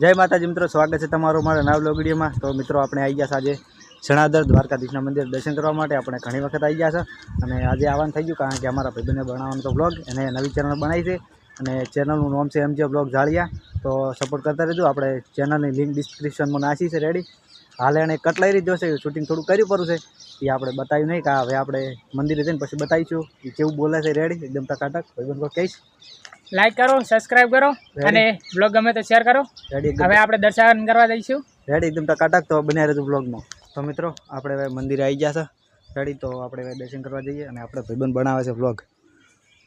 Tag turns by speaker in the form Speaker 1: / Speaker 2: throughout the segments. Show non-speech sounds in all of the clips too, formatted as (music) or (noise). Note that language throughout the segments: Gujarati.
Speaker 1: જય માતાજી મિત્રો, સ્વાગત છે તમારું મારા નવા બ્લોગ વિડીયોમાં. તો મિત્રો, આપણે આવી ગયા આજે શણાદર દ્વારકાધીશના મંદિર દર્શન કરવા માટે. આપણે ઘણી વખત આવી ગયા છે અને આજે આવવાનું થઈ ગયું કારણ કે અમારા ભાઈબંધને બનાવવાનો તો બ્લોગ એને નવી ચેનલ બનાવી છે. અને ચેનલનું નામ છે એમજે બ્લોગ જાળિયા તો સપોર્ટ કરતા રહેજો. આપણે ચેનલની લિંક ડિસ્ક્રિપ્શનમાં નાખી છે રેડી હાલે એને કટ લઈ લીધો છે. શૂટિંગ થોડું કર્યું પડું છે. એ આપણે બતાવ્યું નહીં કે હવે આપણે મંદિરે જઈને પછી બતાવીશું. એ કેવું બોલે છે રેડી એકદમ ટકાટક. ભાઈબંધ કહીશ
Speaker 2: લાઈક કરો સબસ્ક્રાઇબ કરો અને બ્લોગ ગમે તો શેર કરો.
Speaker 1: રેડી
Speaker 2: હવે આપણે દર્શન કરવા જઈશું.
Speaker 1: રેડી એકદમ ટકાટક તો બન્યા રહેતું બ્લોગમાં તો મિત્રો આપણે હવે મંદિરે આવી ગયા છે. રેડી તો આપણે હવે દર્શન કરવા જઈએ અને આપણે ભાઈબંધ બનાવે છે બ્લોગ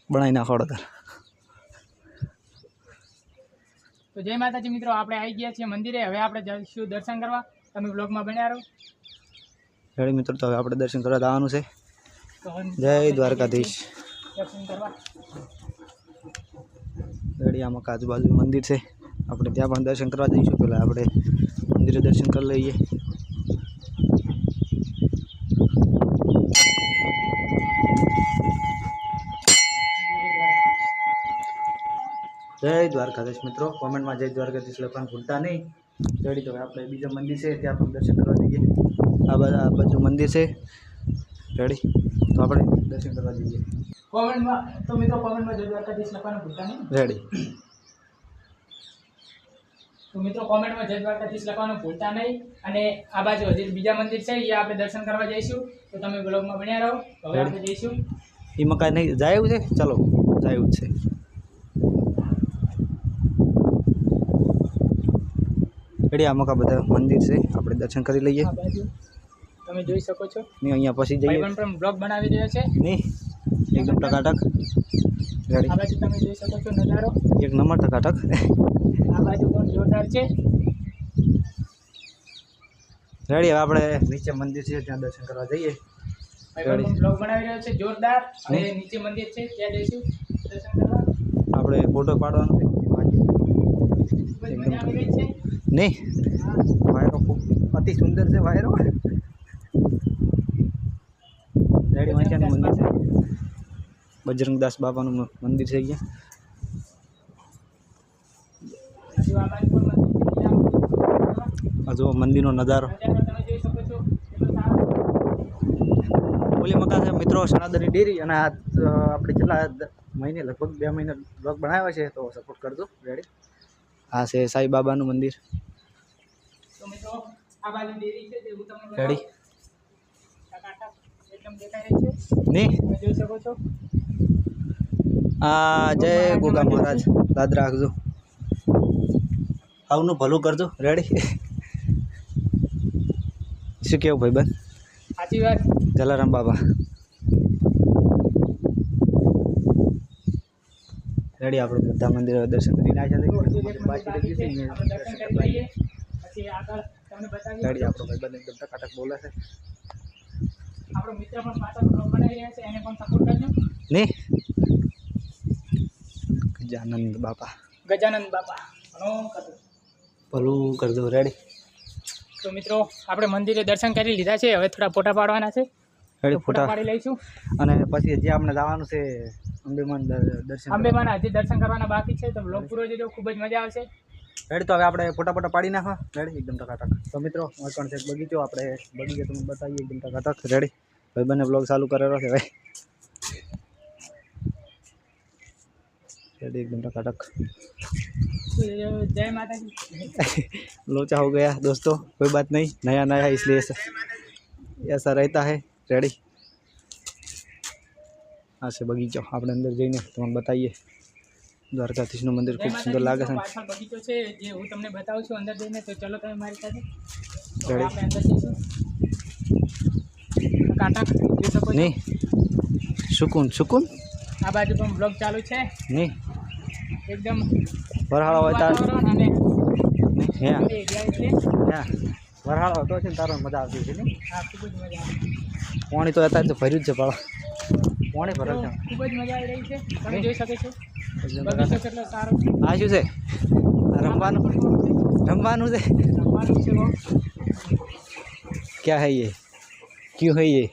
Speaker 1: બનાવી નાખો તાર.
Speaker 2: તો જય માતાજી મિત્રો આપણે આવી ગયા છીએ મંદિરે. હવે આપણે જઈશું દર્શન કરવા. તમે બ્લોગમાં બન્યા રહો.
Speaker 1: રેડી મિત્રો? તો હવે આપણે દર્શન કરવા જવાનું છે. જય દ્વારકાધીશ.
Speaker 2: દર્શન કરવા.
Speaker 1: રેડી આમાં આજુબાજુ મંદિર છે. આપણે ત્યાં પણ દર્શન કરવા જઈશું. પહેલાં આપણે મંદિરે દર્શન કરી લઈએ. જય દ્વારકાધીશ મિત્રો. કોમેન્ટમાં જય દ્વારકાધીશ લખવાનું ભૂલતા નહીં. રેડી તો હવે આપણે બીજા મંદિર છે, ત્યાં પણ દર્શન કરવા જઈએ. આ બાજુ આ બાજુ મંદિર છે. રેડી તો આપણે દર્શન કરવા જઈએ.
Speaker 2: કોમેન્ટમાં તો મિત્રો કોમેન્ટમાં જય દ્વારકાધીશ લખવાનું ભૂલતા નહીં.
Speaker 1: રેડી
Speaker 2: તો મિત્રો કોમેન્ટમાં જય દ્વારકાધીશ લખવાનું ભૂલતા નહીં. અને આ બાજુ હજી બીજા મંદિર છે એ આપણે દર્શન કરવા જઈશું. તો તમે બ્લોગમાં બન્યા રહો. હવે આપણે જઈશું.
Speaker 1: એ મકાન નહીં જાય એવું છે? ચલો જાય એવું છે. રેડી આ મકા બધા મંદિર છે. આપણે દર્શન કરી લઈએ.
Speaker 2: તમે જોઈ શકો છો.
Speaker 1: નહીં અહીંયા પછી જઈએ.
Speaker 2: પણ બ્લોગ બનાવી રહ્યો છે.
Speaker 1: નહીં. એકદમ ટકાટક. રેડી.
Speaker 2: આ બાજુ તમે જોઈ શકો છો નજારો.
Speaker 1: એક નંબર ટકાટક.
Speaker 2: આ બાજુ પણ જોરદાર છે.
Speaker 1: રેડી હવે આપણે નીચે મંદિર છે ત્યાં દર્શન કરવા જઈએ.
Speaker 2: બ્લોગ બનાવી રહ્યો છે જોરદાર. અને નીચે મંદિર છે ત્યાં જઈશું. દર્શન કરવા.
Speaker 1: આપણે ફોટો પાડવાનો નહીં. વાયરો ખૂબ અતિ સુંદર છે વાયરો. રેડી વાંચ્યાનું મંદિર છે. બજરંગદાસ બાપાનું મંદિર થઈ
Speaker 2: ગયા આ
Speaker 1: જુઓ મંદિરનો નજારો. ઓલી મકાન છે મિત્રો સનાતનની ડેરી અને આ આપણે કેટલા મહિને લગભગ બે મહિને બ્લોગ બનાવ્યો છે તો સપોર્ટ કરજો. રેડી આ છે સાંઈ બાબાનું મંદિર.
Speaker 2: હું
Speaker 1: રેડી નહીં
Speaker 2: જોઈ શકો છો.
Speaker 1: આ જય ગોગા મહારાજ. યાદ રાખજો. આવનું ભલું કરજો. રેડી (laughs) શું કેવું ભાઈબંધ
Speaker 2: સાચી વાત.
Speaker 1: જલારામ બાબા. રેડી આપણે બધા મંદિરો દર્શન
Speaker 2: કરી બતાવીએ.
Speaker 1: રેડી આપણો ભાઈબંધ એકદમ ટકાટક બોલે છે.
Speaker 2: આપણો મિત્ર પણ પાછળ બનાવી રહ્યા છે એને પણ સપોર્ટ કરજો.
Speaker 1: નહીં ગજાનંદ બાપા.
Speaker 2: ગજાનંદ બાપા.
Speaker 1: ભલું કરજો રેડી
Speaker 2: તો મિત્રો આપણે મંદિરે દર્શન કરી લીધા છે. હવે થોડા ફોટા પાડવાના છે.
Speaker 1: રેડી
Speaker 2: ફોટા પાડી લઈશું.
Speaker 1: અને પછી જે આપણે જવાનું છે અંબેમાન દ- દર્શન
Speaker 2: અંબેમાના હજી દર્શન કરવાના બાકી છે. તો બ્લોગ પૂરો જજો ખૂબ જ મજા આવશે.
Speaker 1: રેડી તો હવે આપણે ફોટા ફોટા પાડી નાખો. રેડી એકદમ ટકાટક. તો મિત્રો હું પણ છે બગીચો આપણે બગીચો તમને બતાવીએ એકદમ ટકાટક. રેડી ભાઈ બંને બ્લોગ ચાલુ કરેલો છે ભાઈ. રેડી એકદમ टकाटक
Speaker 2: તો જય માતાજી
Speaker 1: लोचा हो गया दोस्तों कोई बात नहीं नया नया है इसलिए ऐसा ऐसा रहता है रेडी આ છે બગીચો આપણે અંદર જઈને તમને બતાવીએ દ્વારકાધીશનું મંદિર
Speaker 2: જય
Speaker 1: ખૂબ સુંદર લાગે છે
Speaker 2: માતાજી પાછળ બગીચો છે જે હું તમને બતાવું છું અંદર જઈને તો ચલો તમે મારી સાથે તો
Speaker 1: Ready.
Speaker 2: આપણે અંદર જઈશું કાંટા જોઈ શકો છો
Speaker 1: નહીં સુકૂન સુકૂન
Speaker 2: આ બાજુ પણ બ્લોગ ચાલુ છે
Speaker 1: નહીં
Speaker 2: એકદમ
Speaker 1: વરહાળો હોય તાર. હે. હે. વરહાળો હતો છે ને તારો મજા આવતી છે
Speaker 2: ને
Speaker 1: પાણી તો અત્યારે તો ભર્યું જ છે ભાળા પાણી ભરે છે.
Speaker 2: ખૂબ જ મજા આવી રહી છે. તમે જોઈ શકો છો.
Speaker 1: આ શું છે? રમવાનું? રમવાનું છે.
Speaker 2: રમવાનું છે?
Speaker 1: ક્યાં હૈ ક્યું હૈ
Speaker 2: યે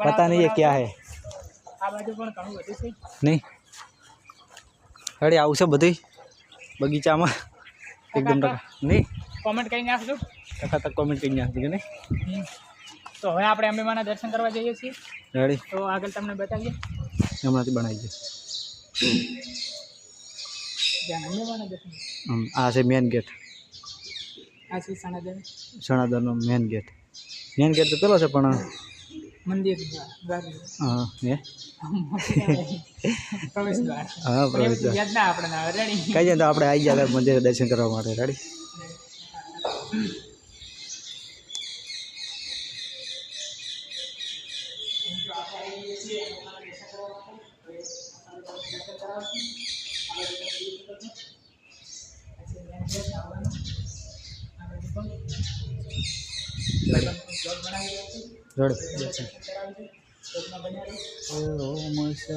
Speaker 2: પતા નહીં એ ક્યાં હે? (laughs)
Speaker 1: નહીં? અરે આવું છે બધું બગીચામાં? એકદમ ટકા. નહીં?
Speaker 2: કોમેન્ટ કરીને આપજો.
Speaker 1: ટકા તક કોમેન્ટ કરી નાખી નહીં?
Speaker 2: તો હવે આપણે અંબેમાના દર્શન કરવા જઈએ છીએ.
Speaker 1: રેડી.
Speaker 2: તો આગળ તમને બતાવીએ.
Speaker 1: હમણાંથી બનાવી આમ આ છે મેન ગેટ
Speaker 2: આ છે સણાદર.
Speaker 1: સણાદરનો મેન ગેટ મેન ગેટ તો પેલો છે પણ
Speaker 2: મંદિર દ્વાર દ્વાર
Speaker 1: હા હે
Speaker 2: પ્રવેશ દ્વાર
Speaker 1: હા પ્રવેશ દ્વાર.
Speaker 2: યાદ ના આપણે ના રેડી
Speaker 1: કઈ જાય તો આપણે આવી ગયા મંદિરે દર્શન કરવા માટે રેડી રેડી દર્શન ઓ મસ્ત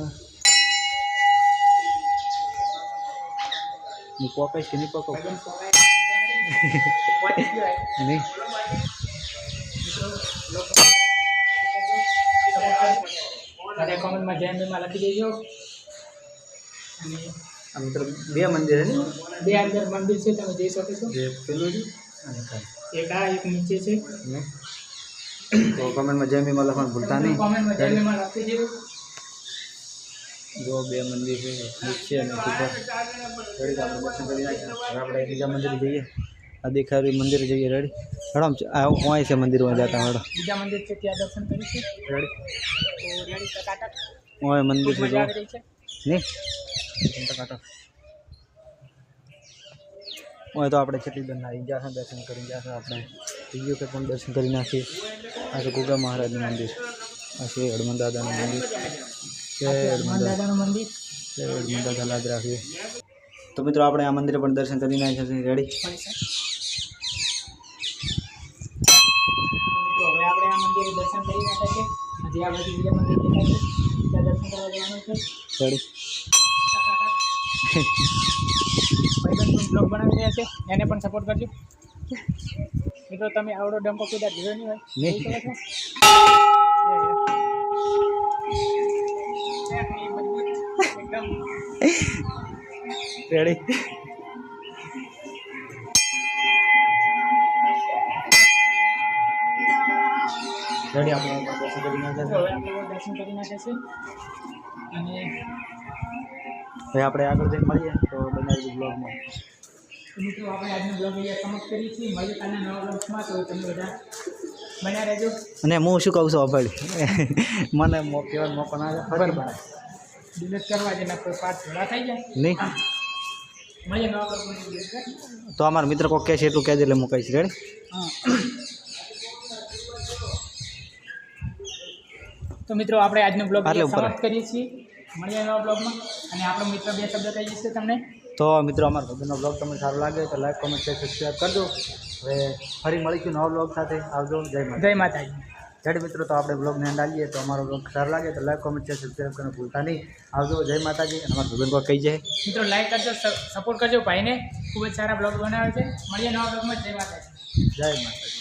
Speaker 1: હું પોકાઈશ કે નહીં પોકો નહીં
Speaker 2: અને કોમેન્ટમાં જય અંબેમાં લખી દેજો અને
Speaker 1: આ મિત્રો બે મંદિર છે ને
Speaker 2: બે અંદર મંદિર છે તમે જઈ શકો છો
Speaker 1: જે પેલું છે અને ખાલી
Speaker 2: એક આ એક નીચે છે
Speaker 1: ને તો કમેન્ટમાં જય મીમાં લખવાનું ભૂલતા નહીં
Speaker 2: કોમેન્ટમાં જય અંબેમાં લખી દેજો
Speaker 1: જો બે મંદિર છે નીચે અને ઉપર રેડી આપણે દર્શન કરી નાખ્યા હવે આપણે બીજા મંદિર જઈએ આ દેખાડી મંદિર જઈએ રેડી હેડો આ હોય છે મંદિરમાં જતા હેડો
Speaker 2: બીજા મંદિર છે ત્યાં દર્શન કરીશું
Speaker 1: રેડી
Speaker 2: તો રેડી ટકાટક
Speaker 1: હોય મંદિર
Speaker 2: ખૂબ
Speaker 1: છે જો
Speaker 2: મજા આવી રહી છે
Speaker 1: નહીં ટકાટક હોય તો આપણે કેટલી દર આવી ગયા દર્શન કરી ગયા છે આપણે બીજું પણ દર્શન કરી નાખીએ. આ છે ગોગા મહારાજનું મંદિર. આ છે હનુમાન દાદાનું મંદિર. જય હનુમાન
Speaker 2: દાદાનું મંદિર.
Speaker 1: જય હનુમાન દાદા લાદ રાખીએ તો મિત્રો આપણે આ મંદિરે પણ દર્શન કરી નાખ્યા છે. રેડી
Speaker 2: મળી છે તો હવે આપણે આ મંદિરે દર્શન કરી નાખ્યા છે. હજી આ બાજુ બીજા મંદિર દેખાય છે ત્યાં દર્શન કરવા જવાનું છે.
Speaker 1: રેડી
Speaker 2: ભાઈબંધ પણ બ્લોગ બનાવી રહ્યા છે. એને પણ સપોર્ટ કરજો. મિત્રો તમે આવડો ડંકો કીધા જોયો નહીં હોય
Speaker 1: નહીં.
Speaker 2: જોઈ શકો છો? એ મજબૂત એકદમ
Speaker 1: રેડી રેડી આપણે દર્શન કરી નાખ્યા
Speaker 2: તો હવે આપણે દર્શન કરી નાખ્યા છે અને
Speaker 1: છે હવે આપણે આગળ જઈને મળીએ તો બનાવી બ્લોગમાં
Speaker 2: મિત્રો આપણે આજનો બ્લોગ અહીંયા સમાપ્ત કરીએ છીએ. મળીએ કાલના નવા બ્લોગ્સમાં તો તમે બધા બન્યા રહેજો.
Speaker 1: અને હું શું કહું છું અભળ મને કહેવાનો મોકો ના ખબર બનાવે
Speaker 2: કરવા જેના કોઈ પાર્ટ ભેગા થઈ જાય?
Speaker 1: નહીં.
Speaker 2: બ્લોગમાં.
Speaker 1: તો અમારા મિત્ર કોઈ કહેશે એટલું કહેજે એટલે મુકાઈશ રેડ
Speaker 2: તો મિત્રો આપણે આજનો બ્લોગ. સમાપ્ત કરીએ છીએ. મળીએ નવા બ્લોગમાં અને આપણો મિત્ર બે શબ્દ કહી જશે તમને.
Speaker 1: તો મિત્રો અમારા ભગવાનનો બ્લોગ તમને સારો લાગે તો લાઈક કોમેન્ટ શેર સબસ્ક્રાઈબ કરજો. હવે ફરી મળીશું નવા બ્લોગ સાથે. આવજો. જય માતા
Speaker 2: જય માતાજી.
Speaker 1: જડ મિત્રો તો આપણે બ્લોગને એન્ડ આવીએ તો અમારો બ્લોગ સારો લાગે તો લાઈક કોમેન્ટ શેર સબસ્ક્રાઈબ કરવાનું ભૂલતા નહીં. આવજો. જય માતાજી. અને અમારા ભગવાન કોઈ કહી જાય
Speaker 2: મિત્રો લાઈક કરજો સપોર્ટ કરજો ભાઈને. ખૂબ જ સારા બ્લોગ બનાવે છે. મળીએ નવા બ્લોગમાં જય માતાજી.
Speaker 1: જય માતાજી.